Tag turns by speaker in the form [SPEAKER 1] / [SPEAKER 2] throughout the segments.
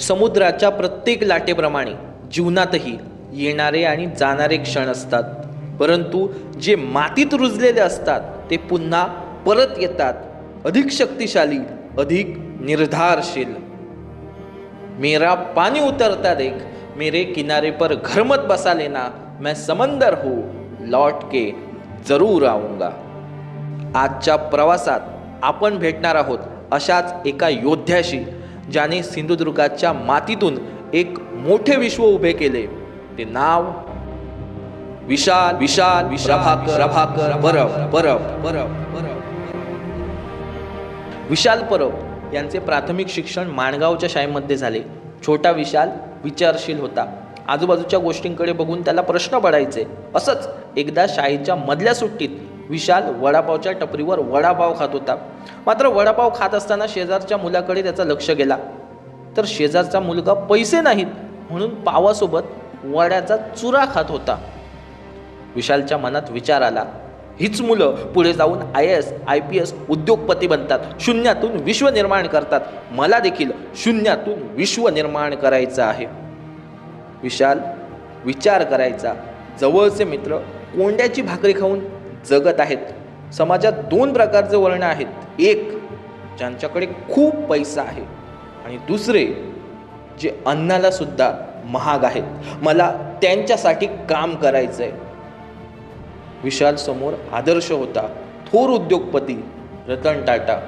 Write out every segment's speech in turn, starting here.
[SPEAKER 1] समुद्राच्या प्रत्येक लाटेप्रमाणे जीवनातही येणारे आणि जाणारे क्षण असतात. परंतु जे मातीत रुजलेले असतात ते पुन्हा परत येतात. अधिक शक्तिशाली अधिक निर्धारशील. मेरा पाणी उतरता देख मेरे किनारे पर घर मत बसा लेना मैं समंदर हूँ लौट के जरूर आऊंगा. आजच्या प्रवासात आपण भेटणार आहोत अशाच एका योद्ध्याशी ज्याने सिंधुदुर्गाच्या मातीतून एक मोठे विश्व उभे केले. ते नाव विशाल विशाल विशाभाकर भाकर परब परब परब परब. विशाल परब यांचे प्राथमिक शिक्षण माणगावच्या शाळेमध्ये झाले. छोटा विशाल विचारशील होता. आजूबाजूच्या गोष्टींकडे बघून त्याला प्रश्न पडायचे. असंच एकदा शाळेच्या मधल्या सुट्टीत विशाल वडापावच्या टपरीवर वडापाव खात होता. मात्र वडापाव खात असताना शेजारच्या मुलाकडे त्याचा लक्ष गेला. तर शेजारचा मुलगा पैसे नाहीत म्हणून पावासोबत वड्याचा चुरा खात होता. विशालच्या मनात विचार आला हीच मुलं पुढे जाऊन I S I P S उद्योगपती बनतात. शून्यातून विश्व निर्माण करतात. मला देखील शून्यातून विश्व निर्माण करायचं आहे. विशाल विचार करायचा जवळचे मित्र कोंड्याची भाकरी खाऊन जगत आहेत. समाजात दोन प्रकारचे वर्ण आहेत. एक ज्यांच्याकडे खूप पैसा आहे. आणि दुसरे जे अन्नाला सुद्धा महाग आहेत. मला त्यांच्यासाठी काम करायचं आहे विशाल समोर आदर्श होता. थोर उद्योगपती रतन टाटा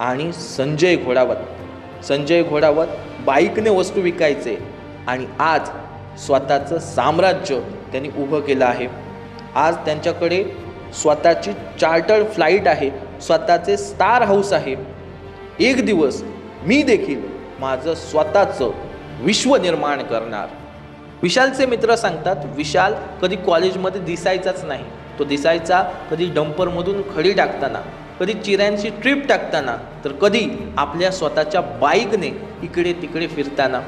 [SPEAKER 1] आणि संजय घोडावत. संजय घोडावत बाईकने वस्तू विकायचे आणि आज स्वतःचं साम्राज्य त्यांनी उभं केलं आहे. आज त्यांच्याकडे स्वतःची चार्टर्ड फ्लाईट आहे स्वतःचे स्टार हाऊस आहे. एक दिवस मी देखील माझं स्वतःचं विश्व निर्माण करणार. विशालचे मित्र सांगतात विशाल कधी कॉलेजमध्ये दिसायचाच नाही. तो दिसायचा कधी डंपरमधून खडी टाकताना कधी चिऱ्यांची ट्रिप टाकताना तर कधी आपल्या स्वतःच्या बाईकने इकडे तिकडे फिरताना.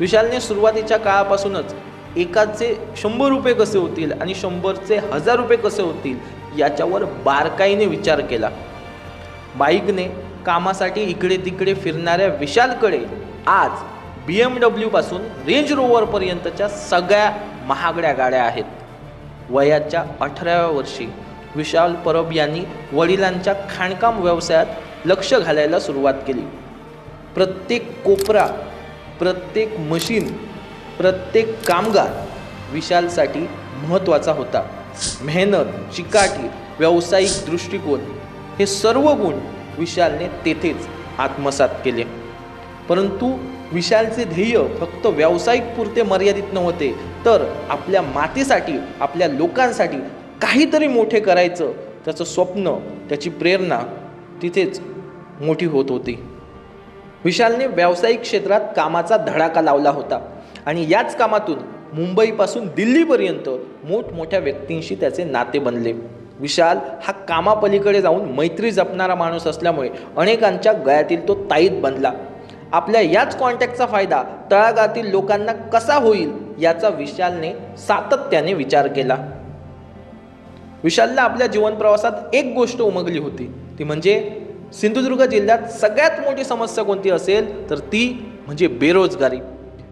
[SPEAKER 1] विशालने सुरुवातीच्या काळापासूनच एकाचे शंभर रुपये कसे होतील आणि शंभरचे हजार रुपये कसे होतील याच्यावर बारकाईने विचार केला. बाईकने कामासाठी इकडे तिकडे फिरणाऱ्या विशालकडे आज बी एम डब्ल्यूपासून रेंज रोवरपर्यंतच्या सगळ्या महागड्या गाड्या आहेत. वयाच्या अठराव्या वर्षी विशाल परब यांनी वडिलांच्या खाणकाम व्यवसायात लक्ष घालायला सुरुवात केली. प्रत्येक कोपरा प्रत्येक मशीन प्रत्येक कामगार विशालसाठी महत्त्वाचा होता. मेहनत चिकाटी व्यावसायिक दृष्टिकोन हे सर्व गुण विशालने तेथेच आत्मसात केले. परंतु विशालचे ध्येय फक्त व्यावसायिक पुरते मर्यादित नव्हते तर आपल्या मातेसाठी आपल्या लोकांसाठी काहीतरी मोठे करायचं त्याचं स्वप्न त्याची प्रेरणा तिथेच मोठी होत होती. विशालने व्यावसायिक क्षेत्रात कामाचा धडाका लावला होता. आणि याच कामातून मुंबईपासून दिल्लीपर्यंत मोठमोठ्या व्यक्तींशी त्याचे नाते बनले. विशाल हा कामापलीकडे जाऊन मैत्री जपणारा माणूस असल्यामुळे अनेकांच्या गळ्यातील तो ताईत बनला. आपल्या याच कॉन्टॅक्टचा फायदा तळागातील लोकांना कसा होईल याचा विशालने सातत्याने विचार केला. विशालला आपल्या जीवन प्रवासात एक गोष्ट उमगली होती. ती म्हणजे सिंधुदुर्ग जिल्ह्यात सगळ्यात मोठी समस्या कोणती असेल तर ती म्हणजे बेरोजगारी.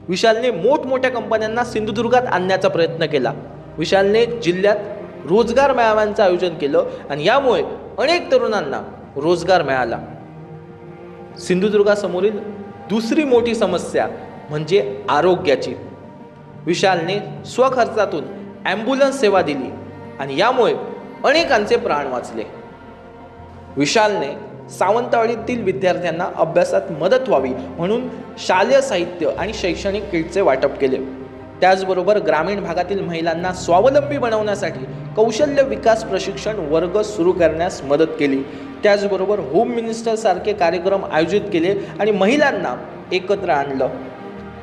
[SPEAKER 1] विशालने मोठमोठ्या कंपन्यांना सिंधुदुर्गात आणण्याचा प्रयत्न केला. विशालने जिल्ह्यात रोजगार मेळाव्यांचं आयोजन केलं आणि यामुळे अनेक तरुणांना रोजगार मिळाला. सिंधुदुर्गासमोरील दुसरी मोठी समस्या म्हणजे आरोग्याची. विशालने स्वखर्चातून ॲम्ब्युलन्स सेवा दिली आणि यामुळे अनेकांचे प्राण वाचले. विशालने सावंतवाडीतील विद्यार्थ्यांना अभ्यासात मदत व्हावी म्हणून शालेय साहित्य आणि शैक्षणिक किटचे वाटप केले. त्याचबरोबर ग्रामीण भागातील महिलांना स्वावलंबी बनवण्यासाठी कौशल्य विकास प्रशिक्षण वर्ग सुरू करण्यास मदत केली. त्याचबरोबर होम मिनिस्टरसारखे कार्यक्रम आयोजित केले आणि महिलांना एकत्र आणलं.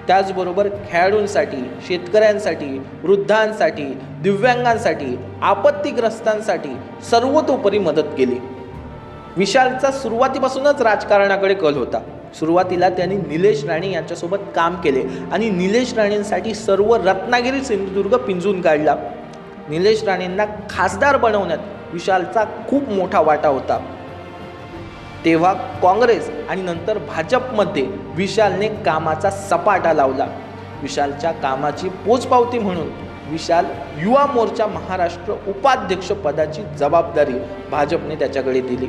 [SPEAKER 1] त्याचबरोबर खेळाडूंसाठी शेतकऱ्यांसाठी वृद्धांसाठी दिव्यांगांसाठी आपत्तीग्रस्तांसाठी सर्वतोपरी मदत केली. विशालचा सुरुवातीपासूनच राजकारणाकडे कल होता. सुरुवातीला त्यांनी निलेश राणे यांच्यासोबत काम केले आणि निलेश राणेंसाठी सर्व रत्नागिरी सिंधुदुर्ग पिंजून काढला. निलेश राणेंना खासदार बनवण्यात विशालचा खूप मोठा वाटा होता. तेव्हा काँग्रेस आणि नंतर भाजपमध्ये विशालने कामाचा सपाटा लावला. विशालच्या कामाची पोचपावती म्हणून विशाल युवा मोर्चा महाराष्ट्र उपाध्यक्ष पदाची जबाबदारी भाजपने त्याच्याकडे दिली.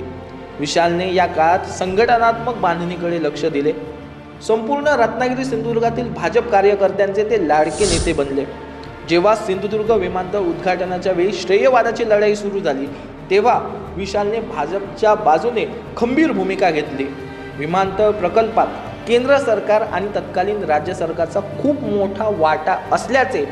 [SPEAKER 1] विशालने या काळात संघटनात्मक बांधणीकडे लक्ष दिले. संपूर्ण रत्नागिरी सिंधुदुर्गातील भाजप कार्यकर्त्यांचे ते लाडके नेते बनले. जेव्हा सिंधुदुर्ग विमानतळ उद्घाटनाच्या वेळी श्रेयवादाची लढाई सुरू झाली तेव्हा विशालने भाजपच्या बाजूने खंबीर भूमिका घेतली. विमानतळ प्रकल्पात केंद्र सरकार आणि तत्कालीन राज्य सरकारचा खूप मोठा वाटा असल्याचे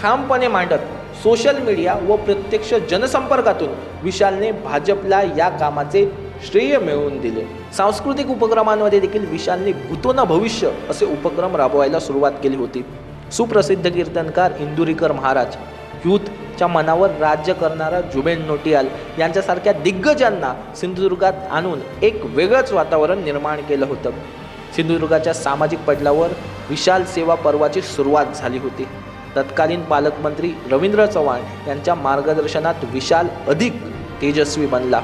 [SPEAKER 1] ठामपणे मांडत सोशल मीडिया व प्रत्यक्ष जनसंपर्कातून विशालने भाजपला या कामाचे श्रेय मिळवून दिले. सांस्कृतिक उपक्रमांमध्ये देखील विशालने भूतोना भविष्य असे उपक्रम राबवायला सुरुवात केली होती. सुप्रसिद्ध कीर्तनकार इंदुरीकर महाराज यूथच्या मनावर राज्य करणारा जुबेन नोटियाल यांच्यासारख्या दिग्गजांना सिंधुदुर्गात आणून एक वेगळंच वातावरण निर्माण केलं होतं. सिंधुदुर्गाच्या सामाजिक पडलावर विशाल सेवा पर्वाची सुरुवात झाली होती. तत्कालीन पालकमंत्री रवींद्र चव्हाण यांच्या मार्गदर्शनात विशाल अधिक तेजस्वी बनला.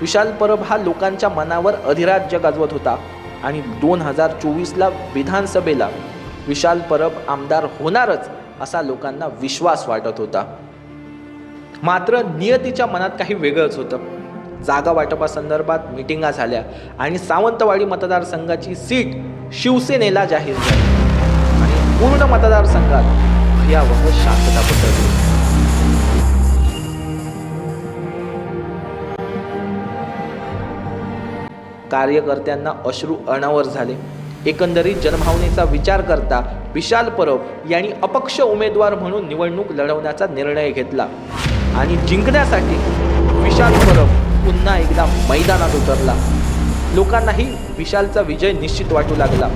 [SPEAKER 1] विशाल परब हा लोकांच्या मनावर अधिराज्य गाजवत होता. आणि दोन हजार चोवीसला विधानसभेला विशाल परब आमदार होणारच असा लोकांना विश्वास वाटत होता. मात्र नियतीच्या मनात काही वेगळंच होतं. जागा वाटपासंदर्भात मिटिंगा झाल्या आणि सावंतवाडी मतदारसंघाची सीट शिवसेनेला जाहीर झाली. आणि पूर्ण मतदारसंघात भयावह शांतता पसरली. कार्यकर्त्यांना अश्रू अनावर झाले. एकंदरीत जनभावनेचा विचार करता विशाल परब यांनी अपक्ष उमेदवार म्हणून निवडणूक लढवण्याचा निर्णय घेतला. आणि जिंकण्यासाठी विशाल परब पुन्हा एकदा मैदानात उतरला. लोकांनाही विशालचा विजय निश्चित वाटू लागला.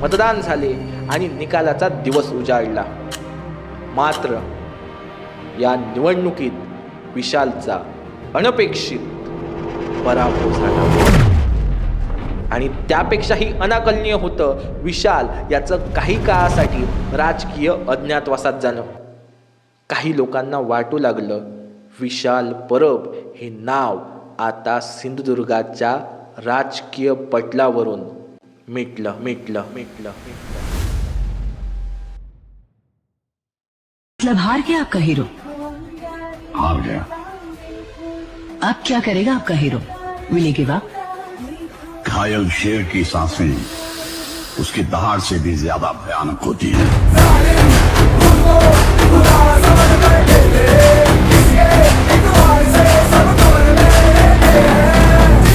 [SPEAKER 1] मतदान झाले आणि निकालाचा दिवस उजाडला मात्र या निवडणुकीत विशालचा अनपेक्षित पराभव झाला. आणि त्यापेक्षाही अनाकलनीय होतं विशाल याचं काही काळासाठी राजकीय अज्ञातवासात जाणं काही लोकांना वाटू लागलं विशाल परब हे नाव आता सिंधुदुर्गाच्या राजकीय पटलावरून मिटलं मिटलं मिटलं मिटलं.
[SPEAKER 2] मतलब हार गया आपका हीरो।
[SPEAKER 3] हार गया।
[SPEAKER 2] अब क्या करेगा आपका हीरो? विल गिव अप
[SPEAKER 3] घायल शेर की सांसें उसकी दहाड़ से भी ज्यादा भयानक होती है।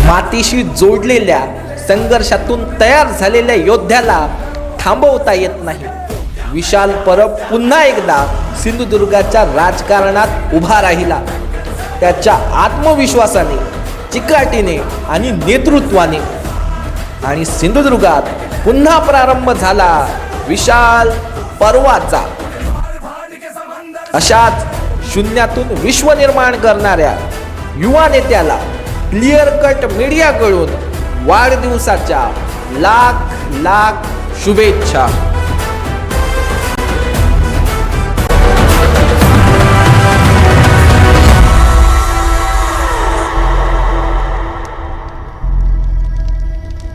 [SPEAKER 1] मातीशी जोडलेल्या संघर्षातून तयार झालेल्या योद्ध्याला थांबवता येत नाही. विशाल परब पुन्हा एकदा सिंधुदुर्गाच्या राजकारणात उभा राहिला. त्याच्या आत्मविश्वासाने चिकाटीने आणि नेतृत्वाने आणि सिंधुदुर्गात पुन्हा प्रारंभ झाला विशाल पर्वाचा. अशाच शून्यातून विश्व निर्माण करणाऱ्या युवा नेत्याला क्लिअर कट मीडियाकडून वाढदिवसाच्या लाख लाख शुभेच्छा.